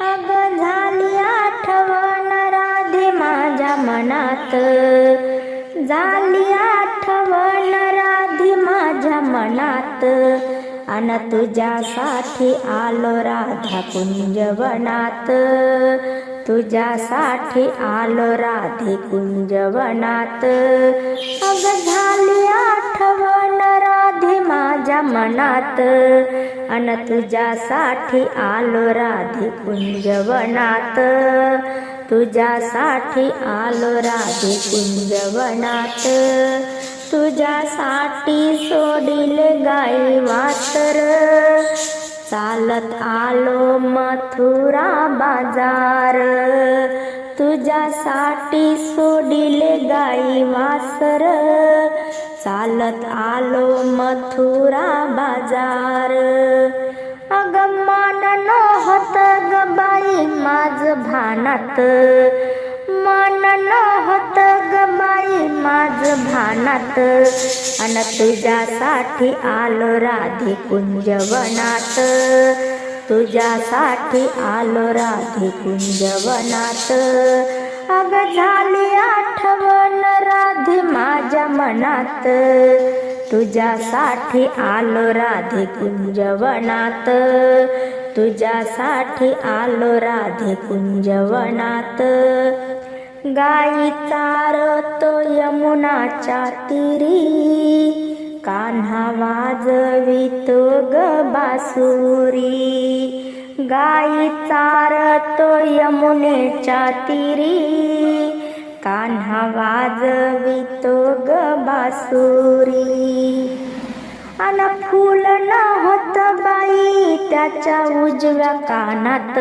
अग झाली आठवण राधे माझ्या मनात. झाली आठवण राधे माझ्या मनात. अन तुझ्यासाठी आलो राधा कुंजवनात. तुझ्यासाठी आलो राधे कुंजवनात. अग झाली आठवण माझ्या मनात. अन तुझ्यासाठी आलो राधे कुंजवनात. तुझ्यासाठी आलो राधे कुंजवनात. तुझ्यासाठी सोडील गाई वासर. चालत आलो मथुरा बाजार. तुझ्यासाठी सोडिले गाई वासर. चालत आलो मथुरा बाजार. अग मान होत ग बाई माझ भानात. मान होत ग बाई माझ भानात. अन तुझ्यासाठी आलो राधे कुंजवनात तुझ्यासाठी आलो राधे कुंजवनात. अग झाली आठवण राधे माझ्या मनात. तुझ्यासाठी आलो राधे कुंजवनात. तुझ्यासाठी आलो राधे कुंजवनात. गाई चारतो यमुनाच्या तिरी. कान्हा वाजवितो ग बासुरी. गाई चारतो यमुनेच्या तिरी. कान्हा वाजवितो ग बासुरी. अन फुल न होत बाई त्याच्या उजव्या कानात.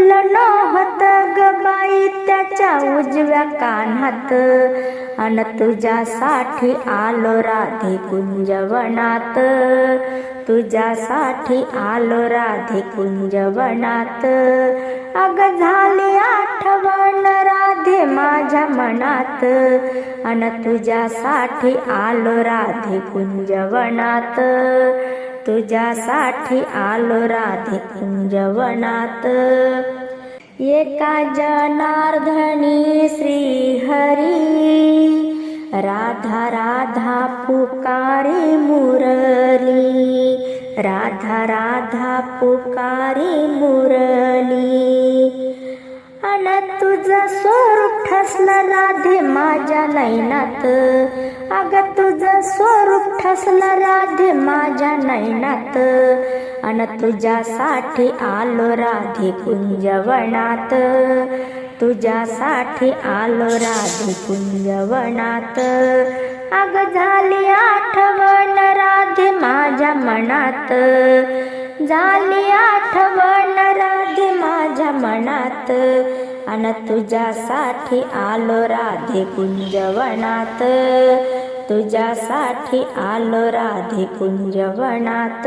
फूल न होत ग बाई त्याच्या उजव्या कानात. अन तुझ्यासाठी आलो राधे कुंजवनात. तुझ्यासाठी आलो राधे कुंजवनात. अग झाली आठवण राधे माझ्या मनात. अन तुझ्यासाठी आलो राधे कुंजवनात. तुझ्यासाठी आलो राधे कुंजवनात एका जनार्धनी श्रीहरी. राधा राधा पुकारी मुरली. राधा राधा पुकारी मुरली. अन तुझं स्वरूप ठसलं राधे माझ्या नैनात अग तुझं स्वरूप ठसलं राधे माझ्या नैनात अन तुझ्यासाठी आलो राधे कुंजवनात. तुझ्यासाठी आलो राधे कुंजवनात. अग झाली आठवण राधे माझ्या मनात. झाली आठवण राधे माझ्या मनात. अन तुझ्यासाठी आलो राधे कुंजवनात. तुझ्यासाठी आलो राधे कुंजवनात